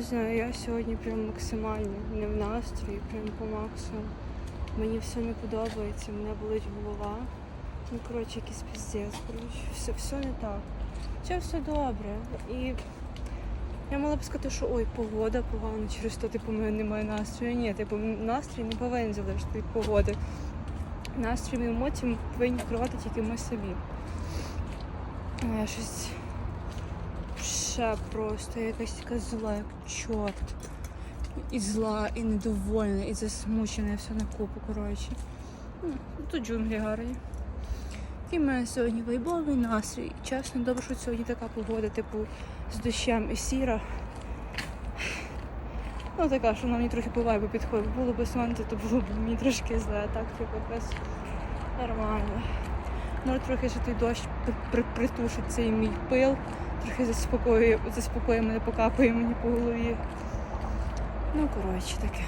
Не знаю, я сьогодні прям максимально не в настрої, прям по максимуму. Мені все не подобається, мене болить голова. Ну, коротше, якийсь піздець, коротше, все, все не так. Хоча все добре. І я мала б сказати, що ой, погода погана, через то типу, мене немає настрою. Ні, типу, настрій не повинен залежати від погоди. Настрій і емоції повинні керувати тільки ми собі. Я щось ще просто якась така зла, як чорт. І зла, і недовольна, і засмучена, і все на купу, коротше. Ну, тут джунглі гарні. Який в мене сьогодні вайбовий настрій. Чесно, добре, що сьогодні така погода, типу, з дощем і сіра. Ну така, що вона мені трохи по вайбу підходить. Було б сонце, то було б мені трошки зле, а так типу якось нормально. Може трохи ще той дощ при- при- притушить цей мій пил, трохи заспокоює, заспокоює мене, покапує мені по голові. Ну, коротше таке.